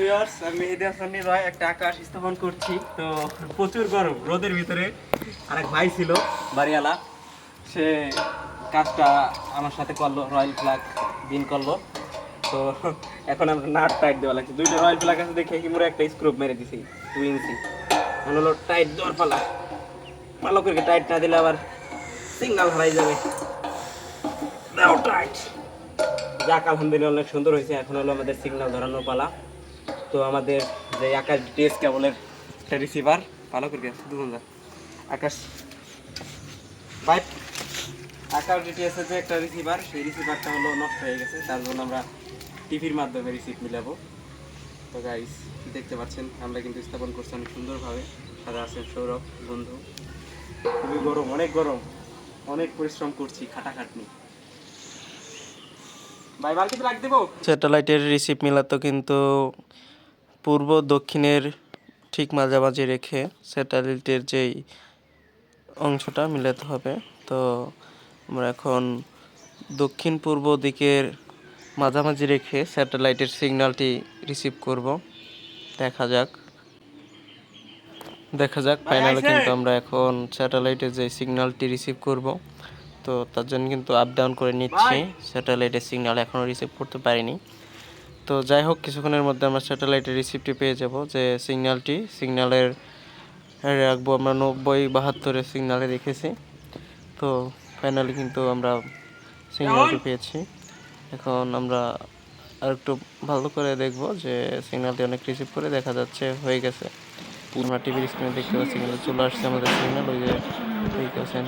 Viewers আমি মেহেদি হাসান রয়, একটা আকাশ স্থাপন করছি। তো প্রচুর গরম, রোদের ভিতরে আর এক ভাই ছিল, বাড়িওয়ালা। সে কাজটা আমার সাথে করল, রয়্যাল ফ্ল্যাগ দিন করল। তো এখন আমরা নাট টাইট দেওয়া লাগছে। দুইটা রয়্যাল ফ্ল্যাগ আছে দেখে কি মোরে একটা স্ক্রুপ মেরে দিছি দুই ইঞ্চি। মনে হলো টাইট দেওয়ার পালা। ভালো করে টাইট না দিলে আবার সিগনাল হারাই যাবে। টাইট। যাক, আলহামদুলিল্লাহ অনেক সুন্দর হয়েছে। এখন হলো আমাদের সিগন্যাল ধরানোর পালা। তো আমাদের যে আকাশ ডিএস কেবলের একটা রিসিভার ভালো করে যা। আকাশ বাইট আকাশ ডিটিএস এর যে একটা রিসিভার সেই রিসিভারটা হলো নষ্ট হয়ে গেছে, তার জন্য আমরা টিভির মাধ্যমে রিসিভ মিলাবো। তো গাইস দেখতে পাচ্ছেন, আমরা কিন্তু স্থাপন করছি অনেক সুন্দরভাবে। সাথে আছেন সৌরভ, বন্ধু। খুবই গরম, অনেক গরম। অনেক পরিশ্রম করছি, খাটাখাটনি। স্যাটেলাইটের রিসিভ মিলাতো কিন্তু পূর্ব দক্ষিণের ঠিক মাঝামাঝি রেখে স্যাটেলাইটের যেই অংশটা মিলাতে হবে। তো আমরা এখন দক্ষিণ পূর্ব দিকের মাঝামাঝি রেখে স্যাটেলাইটের সিগন্যালটি রিসিভ করব। দেখা যাক। দেখা যাক ফাইনালে কিন্তু আমরা এখন স্যাটেলাইটের যে সিগন্যালটি রিসিভ করব। তো তার জন্য কিন্তু আপ ডাউন করে নিচ্ছি। স্যাটেলাইটের সিগন্যাল এখনও রিসিভ করতে পারিনি। তো যাই হোক কিছুক্ষণের মধ্যে আমরা স্যাটেলাইটের রিসিভটি পেয়ে যাব যে সিগন্যালটি সিগন্যালের রাখব আমরা নব্বই বাহাত্তরের সিগন্যালে রেখেছি তো ফাইনালি কিন্তু আমরা সিগন্যালটি পেয়েছি। এখন আমরা আর একটু ভালো করে দেখব যে সিগন্যালটি অনেক রিসিভ করে দেখা যাচ্ছে হয়ে গেছে। আমরা টিভির স্ক্রিনে দেখতে পাচ্ছি কিন্তু চলে আসছে আমাদের সিগন্যাল ওই যে দেখতেছেন।